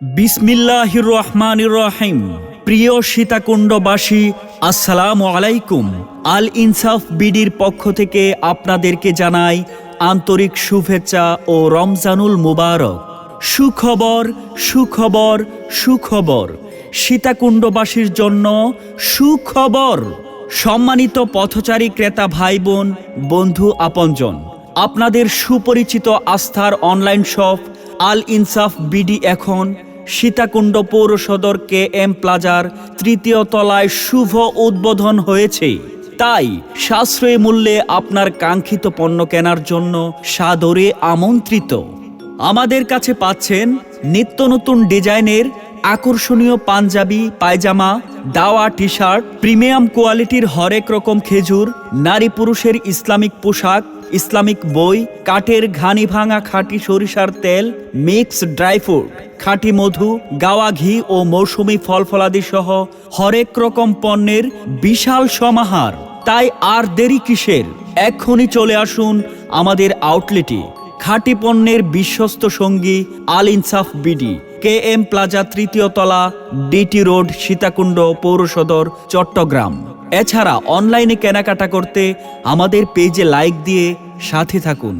বিসমিল্লাহির রহমান রহিম। প্রিয় সীতাকুণ্ডবাসী, আসসালাম আলাইকুম। আল ইনসাফ বিডির পক্ষ থেকে আপনাদেরকে জানাই আন্তরিক শুভেচ্ছা ও রমজানুল মুবারক। সুখবর সুখবর সুখবর। সীতাকুণ্ডবাসীর জন্য সুখবর। সম্মানিত পথচারী ক্রেতা ভাই বোন বন্ধু আপনজন, আপনাদের সুপরিচিত আস্থার অনলাইন শপ আল ইনসাফ বিডি এখন সীতাকুণ্ড পৌর সদর কে এম প্লাজার তৃতীয় তলায় শুভ উদ্বোধন হয়েছে। তাই সাশ্রয়ী মূল্যে আপনার কাঙ্ক্ষিত পণ্য কেনার জন্য সাদরে আমন্ত্রিত। আমাদের কাছে পাচ্ছেন নিত্য নতুন ডিজাইনের আকর্ষণীয় পাঞ্জাবি, পায়জামা, দাওয়া টি শার্ট প্রিমিয়াম কোয়ালিটির হরেক রকম খেজুর, নারী পুরুষের ইসলামিক পোশাক ইসলামিক বই, কাঠের ঘানি ভাঙা খাঁটি সরিষার তেল, মিক্স ড্রাই ফ্রুট, খাঁটি মধু, গাওয়া ঘি ও মৌসুমি ফল ফলাদি সহ হরেক রকম পণ্যের বিশাল সমাহার। তাই আর দেরি কিসের? এক্ষুনি চলে আসুন আমাদের আউটলেটে। খাঁটি পণ্যের বিশ্বস্ত সঙ্গী আল ইনসাফ বিডি। কে এম প্লাজা তৃতীয় তলা, ডিটি রোড, সীতাকুণ্ড পৌরসদর, চট্টগ্রাম। এছাড়া অনলাইনে কেনাকাটা করতে আমাদের পেজে লাইক দিয়ে সাথে থাকুন।